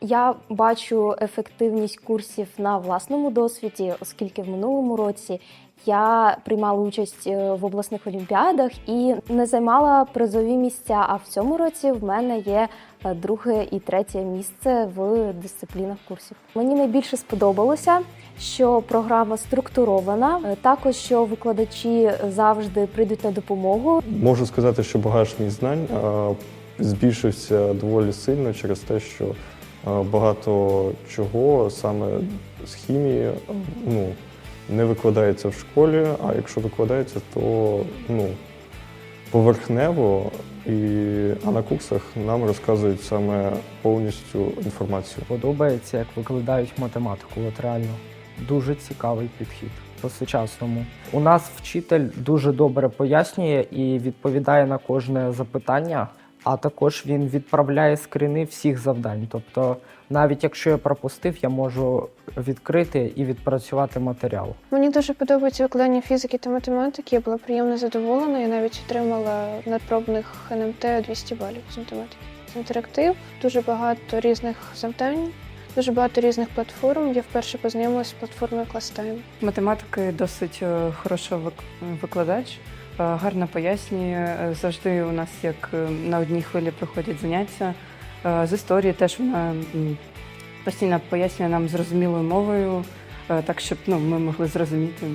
Я бачу ефективність курсів на власному досвіді, оскільки в минулому році я приймала участь е, в обласних олімпіадах і не займала призові місця. А в цьому році в мене є е, друге і третє місце в дисциплінах курсів. Мені найбільше сподобалося, що програма структурована, е, також що викладачі завжди прийдуть на допомогу. Можу сказати, що багаж мій знань збільшився доволі сильно через те, що багато чого саме з хімії ну, не викладається в школі, а якщо викладається, то ну, поверхнево, і, а на курсах нам розказують саме повністю інформацію. Подобається, як викладають математику. От реально дуже цікавий підхід по-сучасному. У нас вчитель дуже добре пояснює і відповідає на кожне запитання. А також він відправляє скрини всіх завдань. Тобто, навіть якщо я пропустив, я можу відкрити і відпрацювати матеріал. Мені дуже подобається викладання фізики та математики. Я була приємно задоволена. Я навіть отримала надпробних НМТ 200 балів з математики. Інтерактив, дуже багато різних завдань, дуже багато різних платформ. Я вперше познайомилася з платформою ClassTime. Математики досить е, хороший викладач, гарно пояснює. Е, Завжди у нас як е, на одній хвилі проходять заняття. Е, З історії теж вона постійно пояснює нам зрозумілою мовою, е, так щоб ну, ми могли зрозуміти.